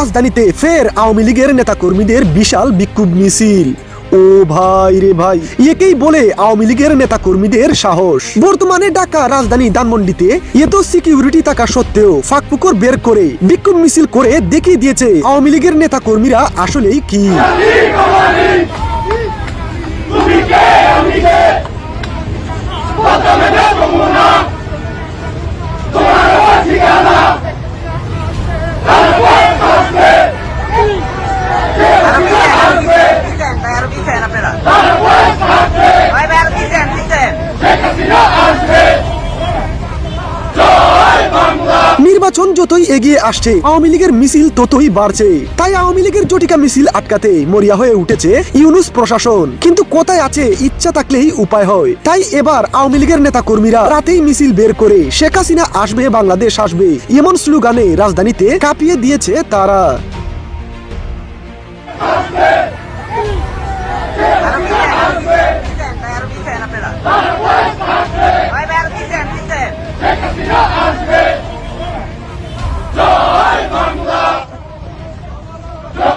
রাজধানীতে ফের আওয়ামী লীগের নেতাকর্মীদের বিশাল বিক্ষোভ মিছিল। ও ভাই রে ভাই, একেই বলে আওয়ামী লীগের নেতা কর্মীদের সাহস। বর্তমানে ঢাকা, রাজধানী, ধানমন্ডিতে এত সিকিউরিটি থাকা সত্ত্বেও ফাঁকপুকুর বের করে বিক্ষোভ মিছিল করে দেখিয়ে দিয়েছে আওয়ামী লীগের নেতা কর্মীরা আসলেই কি। নির্বাচন যতই এগিয়ে আসছে, আওয়ামী লীগের মিছিল ততই বাড়ছে। তাই আওয়ামী লীগের জটিকা মিছিল আটকাতে মরিয়া হয়ে উঠেছে ইউনুস প্রশাসন। কিন্তু কোথায় আছে ইচ্ছা থাকলেই উপায় হয়। তাই এবার আওয়ামী লীগের নেতা কর্মীরা রাতেই মিছিল বের করে শেখ হাসিনা আসবে, বাংলাদেশ আসবে, এমন স্লোগানে রাজধানীতে কাঁপিয়ে দিয়েছে তারা।